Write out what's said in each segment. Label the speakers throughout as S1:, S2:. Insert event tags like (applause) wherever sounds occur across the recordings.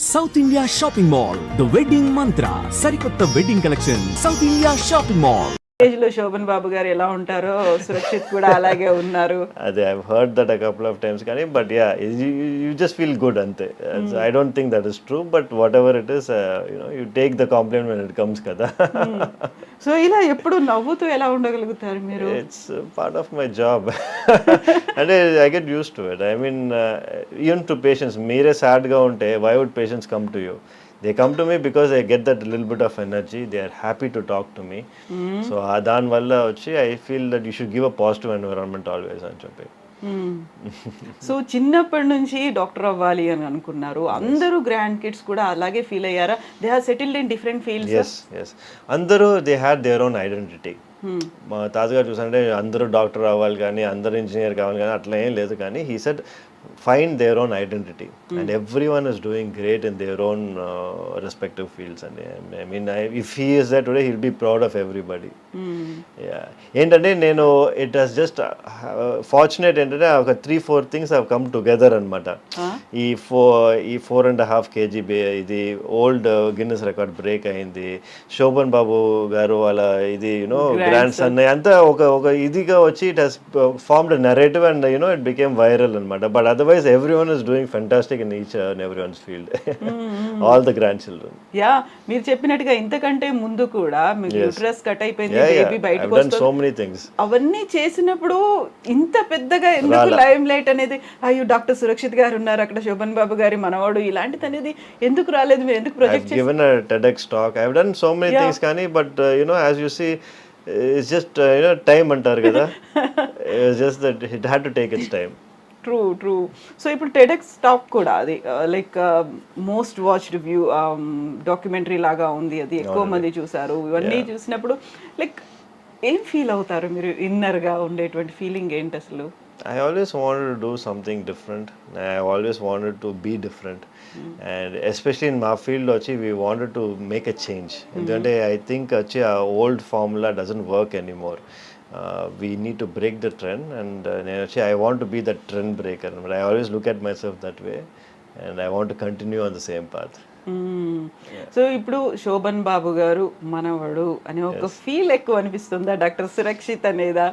S1: South India shopping mall the wedding mantra ಸರಿಕೊತ್ತ wedding collection South India shopping
S2: mall స్టేజ్లో శోభన్ బాబు గారు ఎలా ఉంటారో సురక్షిత్ కూడా అలాగే ఉన్నారు.
S3: అదే I heard that a couple of times కానీ but yeah you just feel good అంతే. I don't think that is true but whatever it is you know you take the compliment when it comes కదా.
S2: So ఇలా ఎప్పుడు నవ్వుతూ ఎలా ఉండగలుగుతారు మీరు?
S3: It's part of my job అంటే I get use to it I mean even to patients మీరే సాడ్గా ఉంటే why would patients come to you they come to me because I get that lil bit of energy they are happy to talk to me so దానివల్ల వచ్చి I feel that you should give a positive environment always అని చెప్పి. (laughs)
S2: So చిన్నప్పటి నుంచి doctor అవ్వాలి అని అనుకున్నారు. అందరూ గ్రాండ్ కిడ్స్ కూడా అలాగే ఫీల్ అయ్యారా? They have settled in different fields
S3: yes yes అందరూ they had their own identity మా తాతగారు చూసంటే అందరూ డాక్టర్ అవ్వాలి కానీ అందరూ ఇంజనీర్ కావాలి కానీ అట్లా ఏం లేదు. కానీ he said find their own identity and everyone is doing great in their own respective fields అండి I mean if he is that today he'll be proud of everybody ఏంటంటే నేను ఇట్ హస్ జస్ట్ ఫార్చునేట్ ఏంటంటే ఒక three four things have come together అనమాట ఈ ఫో ఈ four and half KG బే ఇది ఓల్డ్ గిన్నెస్ రికార్డ్ బ్రేక్ అయింది. శోభన్ బాబు గారు వాళ్ళ ఇది యూనో గ్రాండ్ సన్ అంతా ఒక ఒక ఇదిగా వచ్చి it has formed narrative and you know it became viral అనమాట but otherwise one is doing fantastic in each and every one's field all the grandchildren
S2: yeah మీరు చెప్పినట్టుగా ఇంతకంటే ముందు కూడా మీకు యూట్రస్ కట్ అయిపోయింది. బేబీ బయటకు
S3: I've done
S2: వస్తుంది
S3: so many things.
S2: అవన్నీ చేసినప్పుడు ఇంత పెద్దగా ఎందుకు లైమ్ లైట్ అనేది అయ్యో డాక్టర్ సురక్షిత్ గారు ఉన్నారు అక్కడ శోభన్ బాబు గారి మనవాడు ఇలాంటిది అనేది ఎందుకు రాలేదు మీరు ఎందుకు project
S3: given a TEDx talk. I've done so many
S2: Yeah.
S3: things, Kani, but uh, you know, as you see, it's just uh, you know time అంటారు కదా (laughs) it's just that it had to take its time.
S2: True true so ఇప్పుడు TEDx talk కూడా అది like most watched view documentary లాగా ఉంది అది. ఎక్కువ మంది చూసారు. ఇవన్నీ చూసినప్పుడు లైక్ ఏం ఫీల్ అవుతారు మీరు ఇన్నర్గా ఉండేటువంటి ఫీలింగ్ ఏంటి అసలు?
S3: I always want do something different I always wanted to be different and especially మా ఫీల్డ్ వచ్చి we wanted to make a change ఎందుకంటే ఐ థింక్ వచ్చి ఆ old formula doesn't work anymore Uh, we need to break the trend and uh, నేను వచ్చి I want to be the trend breaker. But I always look at myself that way and I want to continue on the same path.
S2: So ఇప్పుడు శోభన్ బాబు గారు మనవడు అనే ఒక feel ఎక్కువ అనిపిస్తుందా? Doctor Surakshit అనేదా?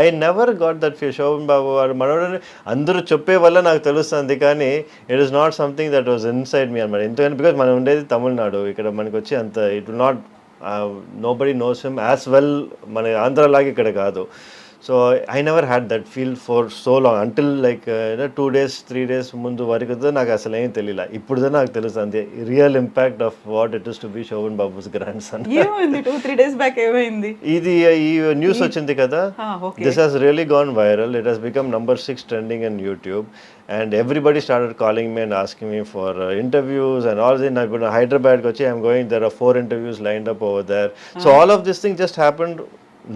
S3: I never got that feel Shobhan Babu వాడు మనోడు అందరూ చెప్పే వల్ల నాకు తెలుస్తుంది కానీ it is not something that was inside me అనమాట ఎందుకంటే బికాజ్ మనం ఉండేది తమిళనాడు ఇక్కడ మనకి వచ్చి అంత it will not nobody knows him as well మన ఆంధ్రలాగా ఇక్కడ కాదు. So I never had that feel for so long until like two days three days ముందు వరకు నాకు అసలు ఏం తెలియలే. ఇప్పుడు నాకు తెలుస్తుంది real impact of what it is to be Shobhan Babu's grandson
S2: two three days back ఏమైంది?
S3: ఇది ఈ న్యూస్ వచ్చింది కదా. This has really gone viral it has become number six trending in YouTube and everybody started calling me and asking me for interviews and all then ఇప్పుడు హైదరాబాద్కి వచ్చి I'm going there are four interviews lined up over there so all of this thing just happened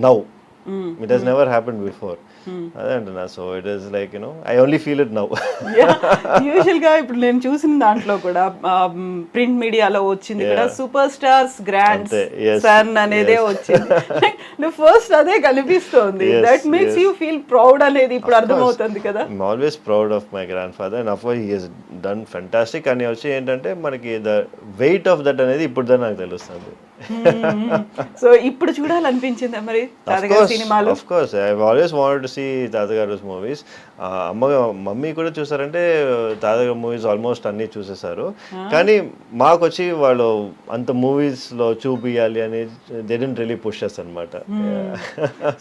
S3: now it has never happened before అదే అంటున్నా. So it is like you know I only feel it now
S2: యూజువల్గా ఇప్పుడు నేను చూసిన దాంట్లో కూడా print మీడియాలో వచ్చింది కూడా సూపర్ స్టార్స్ గ్రాండ్ సన్ అనేదే వచ్చింది. (laughs) ఫస్ట్ అదే కనిపిస్తోంది. That makes. You feel proud అనేది ఇప్పుడు అర్థమవుతుంది కదా.
S3: Always proud of my grandfather and of he has done fantastic అని వచ్చి ఏంటంటే మనకి ద వెయిట్ ఆఫ్ దట్ అనేది ఇప్పుడు నాకు తెలుస్తుంది. (laughs)
S2: సో ఇప్పుడు చూడాలనిపించిందా మరి? తాతగారి సినిమాలు?
S3: Of course I always wanted to see తాతగారు మూవీస్ అమ్మ మమ్మీ కూడా చూసారంటే తాతగారు మూవీస్ ఆల్మోస్ట్ అన్నీ చూసేసారు కానీ మాకు వచ్చి వాళ్ళు అంత movies లో చూపియాలి అని దే డెంట్ రియలీ పుష్ అనమాట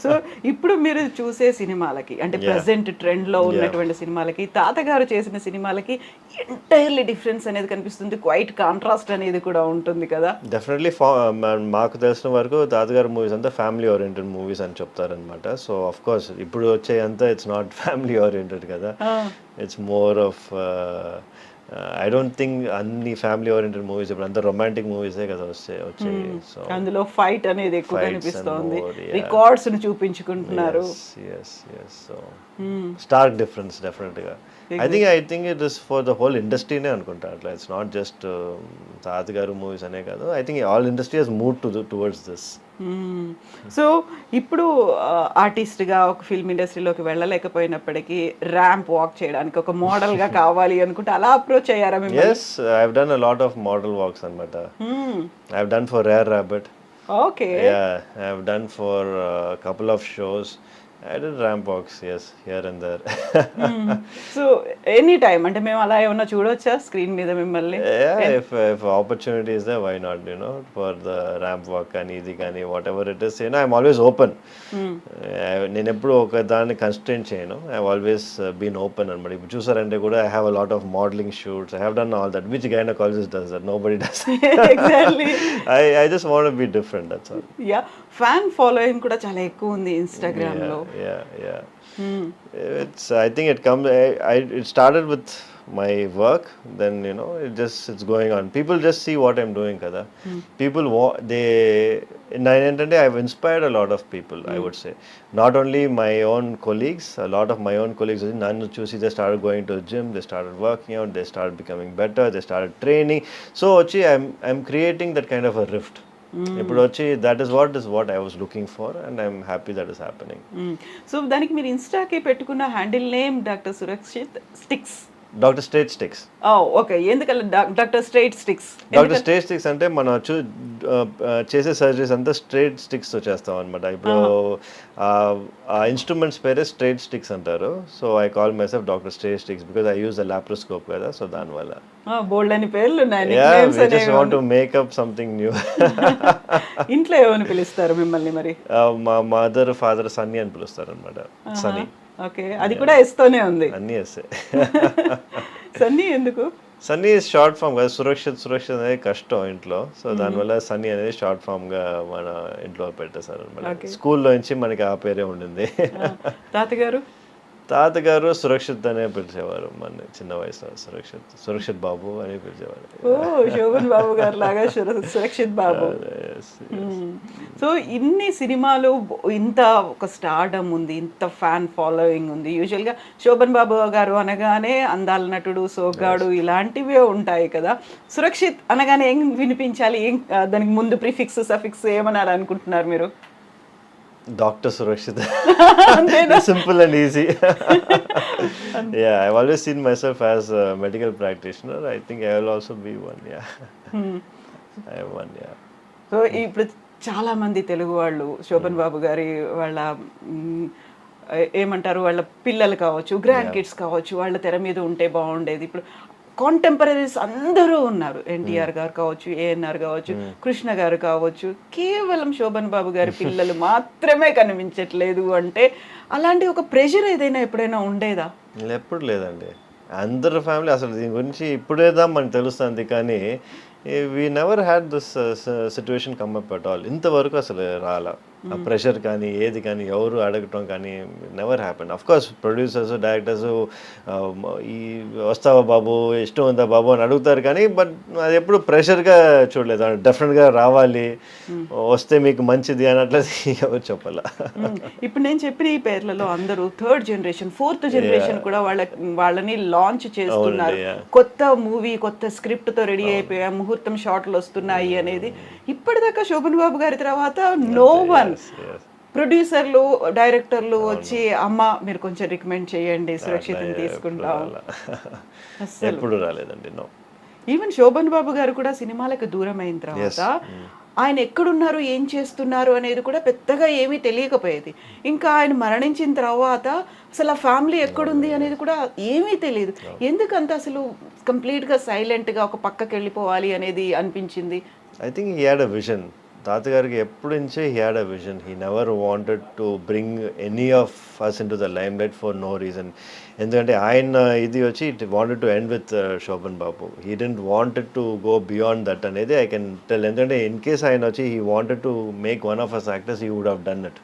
S2: సో ఇప్పుడు మీరు చూసే సినిమాలకి అంటే ప్రెసెంట్ ట్రెండ్లో ఉన్నటువంటి సినిమాలకి తాతగారు చేసిన సినిమాలకి ఎంటైర్లీ డిఫరెన్స్ అనేది కనిపిస్తుంది. క్వైట్ కాంట్రాస్ట్ అనేది కూడా ఉంటుంది కదా.
S3: డెఫినెట్లీ మాకు తెలిసిన వరకు తాతగారు మూవీస్ అంతా ఫ్యామిలీ ఓరియంటెడ్ మూవీస్ అని చెప్తారనమాట సో ఆఫ్ కోర్స్ ఇప్పుడు వచ్చే అంతా ఇట్స్ నాట్ ఫ్యామిలీ ఓరియంటెడ్ కదా. It's more of I don't think అన్ని ఫ్యామిలీ ఓరియంటెడ్ మూవీస్ ఇప్పుడు అంతా రొమాంటిక్ మూవీసే కదా వచ్చే వచ్చాయి. సో
S2: అందులో ఫైట్ అనేది ఎక్కువ కనిపిస్తోంది. రికార్డ్స్ను చూపించుకుంటున్నారు.
S3: సో స్టార్క్ డిఫరెన్స్ డెఫినెట్గా I think I think it is for the whole ఇండస్ట్రీనే అనుకుంటా. అట్లా ఇట్స్ నాట్ జస్ట్ తాతగారు మూవీస్ అనే కాదు. I think all industry has move to towards this
S2: so ఇప్పుడు ఆర్టిస్ట్గా ఒక ఫిల్మ్ ఇండస్ట్రీలోకి వెళ్ళలేకపోయినప్పటికీ ర్యాంప్ వాక్ చేయడానికి ఒక మోడల్గా (laughs) కావాలి అనుకుంటే అలా అప్రోచ్ అయ్యారా
S3: yes I've done a lot of model walks అనమాట I've done for Rare Rabbit
S2: okay
S3: Yeah, I've done for a couple I did ramp walks, yes, here and there.
S2: So any time అంటే మేము అలా ఏమన్నా చూడొచ్చా screen మీద మిమ్మల్ని?
S3: If if opportunity is there, why not? You know, for the ramp walk and easy కానీ whatever it is, you know, I'm always open. నేను ఎప్పుడు ఒక దాన్ని కన్స్టెంట్ చేయను. ఐ ఆల్వేస్ బీన్ ఓపెన్ అనమాట ఇప్పుడు చూసారంటే కూడా I have a lot of modelling shoots I have done all that which gynaecologist does that nobody does I I just want be different that's all
S2: yeah fan following కూడా చాలా ఎక్కువ ఉంది Instagram
S3: yeah, yeah. Mm. It's. I think it comes. I, I. It started with my work. Then you know, it just it's going on. People just see what I'm doing, Kada. Mm. People they in nine and ten day. I've inspired a lot of people. Mm. I hmm. would say not only my own colleagues. A lot of my own colleagues. Nanu Chusi, they started going to the gym. They started working out. They started becoming better. They started training. So, actually, I'm I'm creating that kind of a rift. ఇప్పుడు వచ్చి that is what is what I was looking for and I'm happy that is happening
S2: so దానికి మీరు ఇన్స్టాకి పెట్టుకున్న handle name doctor Surakshith sticks
S3: doctor state sticks
S2: okay ఎందుకలా doctor straight sticks
S3: doctor state sticks అంటే మనం చేసే surgeries అంతా straight స్టిక్స్తో చేస్తాం అనమాట ఇప్పుడు ఆ ఇన్స్ట్రుమెంట్స్ పేరే స్ట్రేట్ స్టిక్స్ అంటారు. So I call myself doctor straight sticks because I use the laparoscope కదా సో దానివల్ల.
S2: బోల్డ్ అని పేర్లు
S3: want to make up something new
S2: ఇంట్లో ఏమని పిలుస్తారు మిమ్మల్ని మరి?
S3: మా మదర్ ఫాదర్ సన్నీ అని పిలుస్తారు అనమాట సన్నీ
S2: ఓకే అది కూడా ఎస్తోనే ఉంది.
S3: అన్నీ వేస్తే
S2: సన్నీ (laughs) ఎందుకు?
S3: సన్నీ షార్ట్ ఫామ్ కదా సురక్షిత్ సురక్షిత్ అనేది కష్టం ఇంట్లో. సో దానివల్ల సన్నీ అనేది షార్ట్ ఫామ్గా మన ఇంట్లో పెట్టేశారు అనమాట స్కూల్లో నుంచి మనకి ఆ పేరే ఉండింది.
S2: తాతగారు?
S3: తాతగారు సురక్షిత్ అనే పిలిచేవారు మన చిన్న వయసులో సురక్షిత్ సురక్షిత్ బాబు అని పిలిచేవారు.
S2: ఓ శోభన్ బాబు గారు లాగా సుర- సురక్షిత్ బాబు. (laughs) సో ఇన్ని సినిమాలు ఇంత ఒక స్టార్డమ్ ఉంది ఇంత ఫ్యాన్ ఫాలోయింగ్ ఉంది. యూజువల్గా శోభన్ బాబు గారు అనగానే అందాల నటుడు సోగ్గాడు ఇలాంటివే ఉంటాయి కదా. సురక్షిత్ అనగానే ఏం వినిపించాలి? ఏం దానికి ముందు ప్రిఫిక్స్ సఫిక్స్ ఏమనాలి అనుకుంటున్నారు మీరు?
S3: Doctor Surakshith simple and easy yeah I always seen myself as medical practitioner I think I will also be one yeah I one yeah
S2: so ఇప్పుడు చాలా మంది తెలుగు వాళ్ళు శోభన్ బాబు గారి వాళ్ళ ఏమంటారు? వాళ్ళ పిల్లలు కావచ్చు గ్రాండ్ కిడ్స్ కావచ్చు వాళ్ళ తెర మీద ఉంటే బాగుండేది. ఇప్పుడు కాంటెంపరీస్ అందరూ ఉన్నారు. ఎన్టీఆర్ గారు కావచ్చు ఏఎన్ఆర్ కావచ్చు కృష్ణ గారు కావచ్చు కేవలం శోభన్ బాబు గారి పిల్లలు మాత్రమే కనిపించట్లేదు అంటే అలాంటి ఒక ప్రెషర్ ఏదైనా ఎప్పుడైనా ఉండేదా?
S3: ఎప్పుడు లేదండి. అందరు ఫ్యామిలీ అసలు దీని గురించి ఇప్పుడేదా మనకు తెలుస్తుంది కానీ we never had this situation come up at all ఇంతవరకు అసలు రాలా. ఆ ప్రెషర్ కానీ ఏది కానీ ఎవరు అడగటం కానీ never happen of course producers directors ఈ వస్తావా బాబు ఇష్టం ఉందా బాబు అని అడుగుతారు కానీ బట్ అది ఎప్పుడు ప్రెషర్గా చూడలేదు. డెఫినెట్గా రావాలి. వస్తే మీకు మంచిది అని అట్లా (laughs) ఎవరు చెప్పాలా.
S2: ఇప్పుడు నేను చెప్పిన ఈ పేర్లలో అందరూ థర్డ్ జనరేషన్ ఫోర్త్ జనరేషన్ కూడా వాళ్ళ వాళ్ళని లాంచ్ చేస్తున్నారు. కొత్త మూవీ కొత్త స్క్రిప్ట్తో రెడీ అయిపోయా ముహూర్తం షాట్లు వస్తున్నాయి అనేది ఇప్పటిదాకా శోభన్ బాబు గారి తర్వాత నో వన్. ప్రొడ్యూసర్లు డైరెక్టర్లు వచ్చి అమ్మ మీరు కొంచెం రికమెండ్ చేయండి సురక్షితం తీసుకుంటాం.
S3: ఎప్పుడు రాలేదండి నో
S2: ఈవెన్ శోభన్ బాబు గారు కూడా సినిమాలకు దూరం అయిన తర్వాత ఆయన ఎక్కడున్నారు ఏం చేస్తున్నారు అనేది కూడా పెద్దగా ఏమీ తెలియకపోయేది. ఇంకా ఆయన మరణించిన తర్వాత అసలు ఆ ఫ్యామిలీ ఎక్కడుంది అనేది కూడా ఏమీ తెలియదు. ఎందుకంత అసలు కంప్లీట్గా సైలెంట్గా ఒక పక్కకి వెళ్ళిపోవాలి అనేది అనిపించింది?
S3: I think he had a vision తాతగారికి ఎప్పటి నుంచే he had a vision he never wanted to bring any of us in to the limelight for no reason ఎందుకంటే ఆయన ఇది వచ్చి it wanted to end with Shobhan Babu he didn't wanted to go beyond that అనేది I can tell ఎందుకంటే in case ఆయన వచ్చి he wanted to make one of us actors he would have done it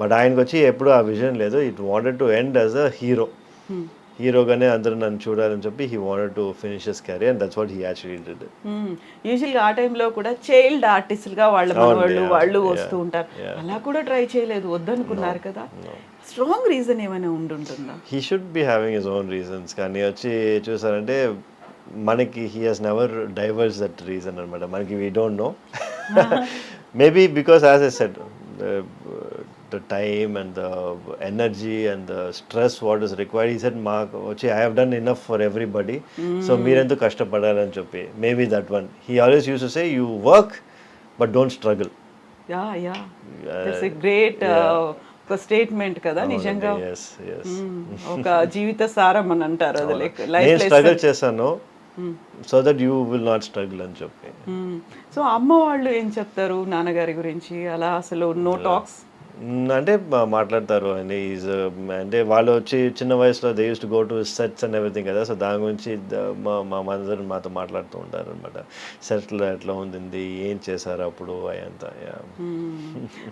S3: but ఆయనకు వచ్చి ఎప్పుడు ఆ vision లేదు. It wanted to end as a hero హీరోగానే అందరూ నన్ను చూడాలని చెప్పి he wanted to finish his career and that's what he actually did
S2: యూజువల్గా ఆ టైంలో కూడా చైల్డ్ ఆర్టిస్టులుగా వాళ్ళ వాళ్ళు
S3: yeah,
S2: వస్తూ ఉంటారు. అలా కూడా ట్రై చేయలేదు వద్దనుకున్నారు కదా. స్ట్రాంగ్ రీజన్ ఏమైనా ఉండుంటుందా?
S3: He should be having his own reasons కానీ వచ్చి చూసారంటే మనకి he has never diverse that reason అనమాట మనకి we don't know Maybe because, as I said, the, time and the energy and the stress what is required. He said, Mark, I have done enough for everybody. So, మీరెందుకు కష్టపడాలని చెప్పి maybe that one he always used to say you work but don't struggle
S2: yeah yeah it's a great ఒక statement కదా నిజంగా. మ్మ్. ఒక జీవిత సారం అని అంటారు అది లైక్ లైఫ్
S3: స్ట్రగుల్ చేశాను so that you will not struggle అని చెప్పి.
S2: సో అమ్మ వాళ్ళు ఏం చెప్తారు నాన్నగారి గురించి? అలా అసలు నో టాక్స్
S3: అంటే మాట్లాడతారు అని ఈజ్ అంటే వాళ్ళు వచ్చి చిన్న వయసులో they used to go to sets and everything కదా. సో దాని గురించి మా మా మదర్ మాతో మాట్లాడుతూ ఉంటారు అనమాట సెట్లో ఎట్లా ఉంది ఏం చేశారు అప్పుడు? అయంతా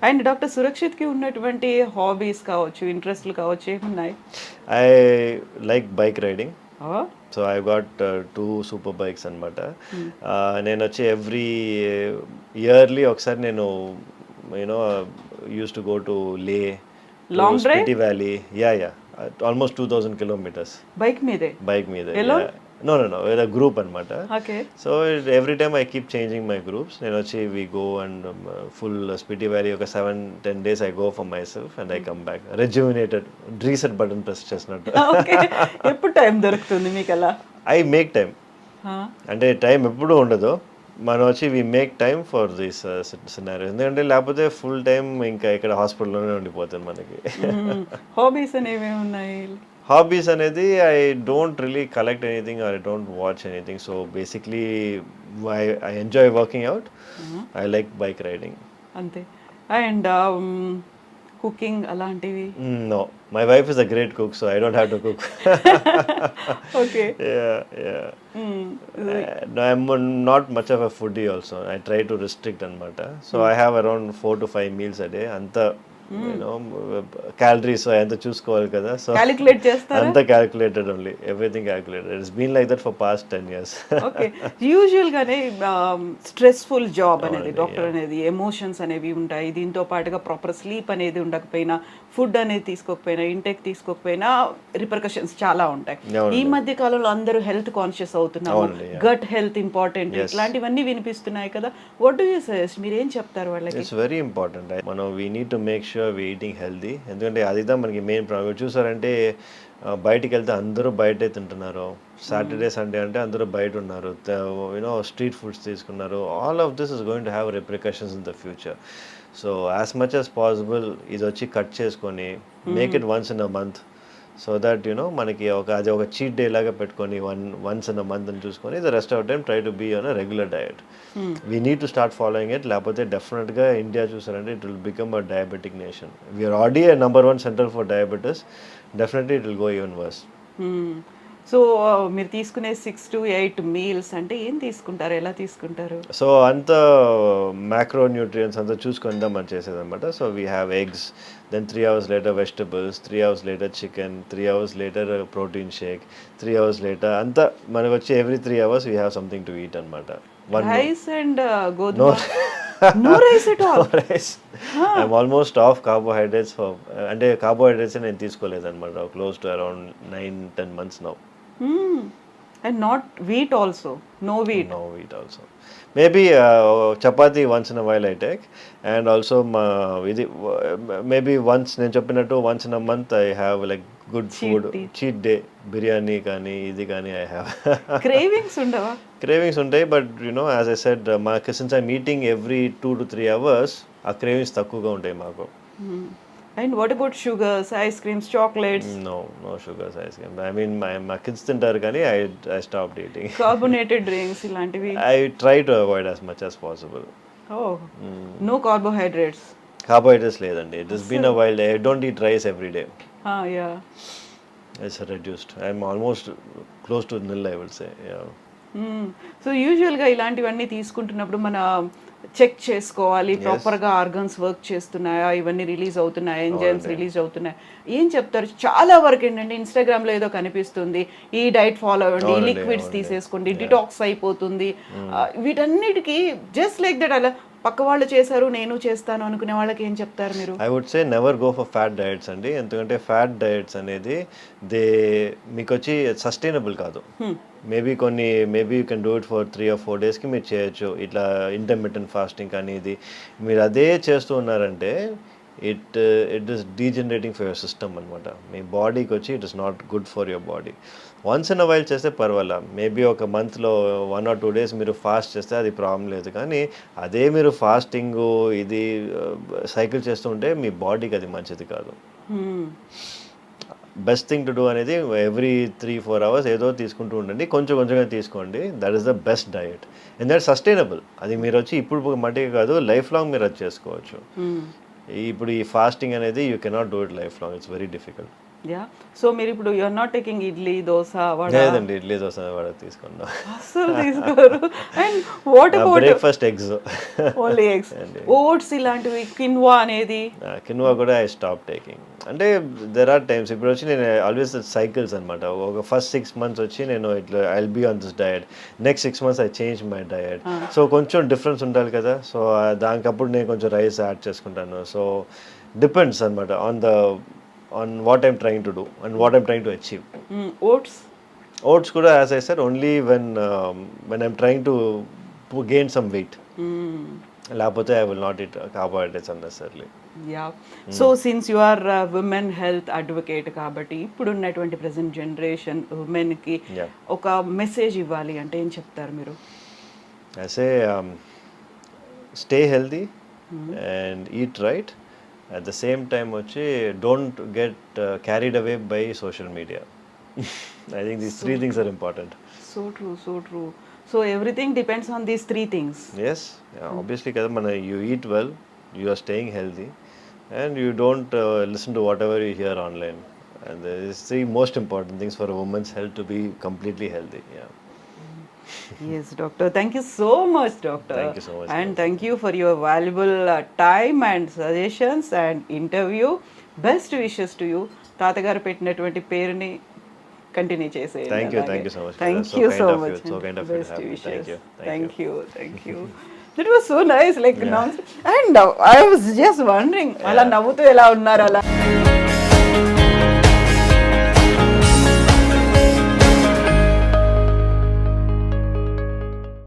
S2: అండ్ డాక్టర్ సురక్షిత్కి ఉన్నటువంటి హాబీస్ కావచ్చు ఇంట్రెస్ట్లు కావచ్చు ఏమున్నాయి?
S3: I like bike riding? So I got two super bikes అనమాట నేను వచ్చి ఎవ్రీ ఇయర్లీ ఒకసారి నేను you know used to go to Leh
S2: Long drive?
S3: Spiti valley yeah yeah almost two thousand kilometres
S2: bike మీదే?
S3: బైక్ మీద
S2: Alone?
S3: No no no group అనమాట
S2: okay
S3: so every time I keep changing my groups నేను వచ్చి we go and full Spiti valley ఒక seven ten days I go for myself and I come back rejuvenated reset button press చేసినట్టు. (laughs)
S2: Okay ఎప్పుడు time దొరుకుతుంది మీకు అలా
S3: I make time? అంటే time ఎప్పుడూ ఉండదు. మనం వచ్చి we make time for this scenario ఎందుకంటే లేకపోతే ఫుల్ టైం ఇంకా ఇక్కడ హాస్పిటల్లోనే ఉండిపోతుంది మనకి.
S2: హాబీస్ అనేవి ఉన్నాయి?
S3: హాబీస్ అనేది I don't really collect anything I don't watch anything so basically I I enjoy working out I like bike riding
S2: అంతే. అండ్ కుకింగ్ అలాంటివి?
S3: No my wife is a great cook so I don't have to cook
S2: okay
S3: yeah yeah. No, i'm not much of a foodie also. I try to restrict అనమాట so I have around four to five meals a day అంత calories అంత చూసుకోవాలి కదా so
S2: calculate చేస్తారా?
S3: అంత calculated only everything calculated it's been like that for past ten years
S2: okay usual గానే stressful job అనేది doctor అనేది ఎమోషన్స్ అనేవి ఉంటాయి. దీంతో పాటుగా ప్రాపర్ స్లీప్ అనేది ఉండకపోయినా ఫుడ్ అనేది తీసుకోకపోయినా ఇంటెక్ తీసుకోకపోయినా రిపర్కషన్స్ చాలా ఉంటాయి. ఈ మధ్య కాలంలో అందరూ హెల్త్ కాన్షియస్ అవుతున్నారు. గట్ హెల్త్ ఇంపార్టెంట్ ఇట్లాంటివన్నీ వినిపిస్తున్నాయి కదా. వాట్ డూ యూ సజెస్ట్ మీరు ఏం చెప్తారు వాళ్ళకి?
S3: ఇట్స్ వెరీ ఇంపార్టెంట్ మనం we need to make sure we eating healthy ఎందుకంటే అదిదా మనకి మెయిన్ ప్రాబ్లం చూసారంటే బయటికి వెళ్తే అందరూ బయటే తింటున్నారు. సాటర్డే సండే అంటే అందరూ బయట ఉన్నారు. యూనో స్ట్రీట్ ఫుడ్స్ తీసుకున్నారు. All of this is going to have repercussions in the future so as much as possible ఇది వచ్చి కట్ చేసుకొని make it once in a month so that you know మనకి ఒక అది ఒక చీట్ డే లాగా పెట్టుకొని one once in a month అని చూసుకొని the rest of time try to be on a regular diet we need to start following it లేకపోతే డెఫినెట్గా ఇండియా చూసారంటే it will become a diabetic nation we are already number one centre for diabetes definitely it will go even worse
S2: so మీరు తీసుకునే six to eight meals అంటే ఏం తీసుకుంటారు? ఎలా తీసుకుంటారు?
S3: సో అంత మ్యాక్రో న్యూట్రియన్స్ అంతా చూసుకుందాం మనం చేసేదన్నమాట. So we have eggs then three hours later vegetables three hours later chicken three hours later protein shake three hours later అంతా మనకు వచ్చి every three hours we have something to eat అనమాట
S2: rice and గోధుమ.
S3: Carbohydrates (laughs) అంటే carbohydrates నేను తీసుకోలేదన్నమాట. Close to around nine ten months now
S2: and not wheat also no wheat
S3: also. Maybe uh, chapati once in a while i take. And also మా ఇది maybe once నేను చెప్పినట్టు once in a month I have like good food cheat day biryani కానీ ఇది కానీ I have
S2: cravings ఉండవా?
S3: Cravings ఉంటాయి but you know as I said మాకు since I meeting every two to three hours ఆ cravings తక్కువగా ఉంటాయి మాకు.
S2: And what about sugars ice creams chocolates
S3: no no sugars ice cream I mean my మా kids తింటారు కానీ I I stop eating
S2: carbonated drinks ఇలాంటివి?
S3: I try to avoid as much as possible
S2: oh no carbohydrates
S3: carbohydrates లేదండి. It is been a wild I don't eat rice every day
S2: yeah
S3: it's reduced I'm almost close to nil I will say
S2: so యూజువల్గా ఇలాంటివన్నీ తీసుకుంటున్నప్పుడు మన check చేసుకోవాలి ప్రాపర్గా organs work చేస్తున్నాయా ఇవన్నీ release అవుతున్నాయా enzymes release అవుతున్నాయా? ఏం చెప్తారు? చాలా వరకు ఏంటంటే ఇన్స్టాగ్రామ్లో ఏదో కనిపిస్తుంది ఈ డైట్ ఫాలో అవ్వండి ఈ లిక్విడ్స్ తీసేసుకోండి డిటాక్స్ అయిపోతుంది. ఆ, వీటన్నిటికీ జస్ట్ లైక్ దట్ అలా పక్క వాళ్ళు చేశారు నేను చేస్తాను అనుకునే వాళ్ళకి ఏం చెప్తారు మీరు?
S3: I would say never go for fat diets అండి. ఎందుకంటే ఫ్యాట్ డయట్స్ అనేది దే మీకు వచ్చి సస్టైనబుల్ కాదు మేబీ కొన్ని maybe you can do it for three or four డేస్కి మీరు చేయొచ్చు. ఇట్లా ఇంటర్మీడియట్ ఫాస్టింగ్ కానీ ఇది. మీరు అదే చేస్తూ ఉన్నారంటే it it is degenerating for your system అనమాట మీ బాడీకి వచ్చి it is not good for your body once in while చేస్తే పర్వాలా. మేబీ ఒక మంత్లో వన్ ఆర్ టూ డేస్ మీరు ఫాస్ట్ చేస్తే అది ప్రాబ్లం లేదు. కానీ అదే మీరు ఫాస్టింగ్ ఇది సైకిల్ చేస్తుంటే మీ బాడీకి అది మంచిది కాదు. బెస్ట్ థింగ్ టు డూ అనేది ఎవ్రీ త్రీ ఫోర్ అవర్స్ ఏదో తీసుకుంటూ ఉండండి. కొంచెం కొంచెంగా తీసుకోండి. That is the best diet ఎందుకంటే సస్టైనబుల్ అది మీరు వచ్చి ఇప్పుడు మట్టికి కాదు లైఫ్ లాంగ్ మీరు అది చేసుకోవచ్చు.
S2: Hmm.
S3: ఇప్పుడు ఈ ఫాస్టింగ్ అనేది you cannot do it life long it's very difficult
S2: yeah so మీరు ఇప్పుడు you're not taking idli dosa vada?
S3: లేదండి ఇడ్లీ దోశ వాడ తీసుకున్నా.
S2: అస్సలు తీసుకోరు. And what about
S3: breakfast eggs
S2: only eggs oats ఇలాంటివి కిన్వా అనేది?
S3: కిన్వా కూడా ఐ స్టాప్ టేకింగ్ అంటే దెర్ ఆర్ టైమ్స్ ఇప్పుడు వచ్చి నేను ఆల్వేస్ సైకిల్స్ అనమాట ఒక ఫస్ట్ సిక్స్ మంత్స్ వచ్చి నేను ఇట్లా I'll be on this diet next six months I change my diet so కొంచెం డిఫరెన్స్ ఉండాలి కదా. సో దానికప్పుడు నేను కొంచెం రైస్ యాడ్ చేసుకుంటాను. సో డిపెండ్స్ అనమాట on the on what I'm trying to do and what I'm trying to achieve
S2: oats
S3: oats కూడా as I sir only when when I'm trying to gain some weight లేకపోతే I will not it carbohydrates unnecessarily
S2: yeah so since you are women health advocate కాబట్టి ఇప్పుడు ఉన్నటువంటి present generation ఉమెన్కి. ఒక message ఇవ్వాలి అంటే ఏం చెప్తారు మీరు?
S3: I say um, stay healthy and eat At the same time, వచ్చి don't get uh, carried away by social media. I think these three things are important.
S2: So true so true so everything depends on these three things
S3: Yes, yeah, obviously కదా మన you eat well, you are staying healthy, and you don't uh, listen to whatever you hear online. And these three most important things for a woman's health to be completely healthy.
S2: Yes doctor thank you so much doctor
S3: Thank you so much,
S2: and thank you for your valuable time and suggestions and interview best wishes to you తాతగారు పెట్టినటువంటి పేరుని continue చేసేయండి.
S3: Thank you, thank you so much.
S2: Thank
S3: That's so
S2: you so much
S3: so kind of you to
S2: best. Wishes
S3: Thank you, thank
S2: thank you thank you that was so nice like and I was just wondering అలా నవ్వుతూ ఎలా ఉన్నారు అలా?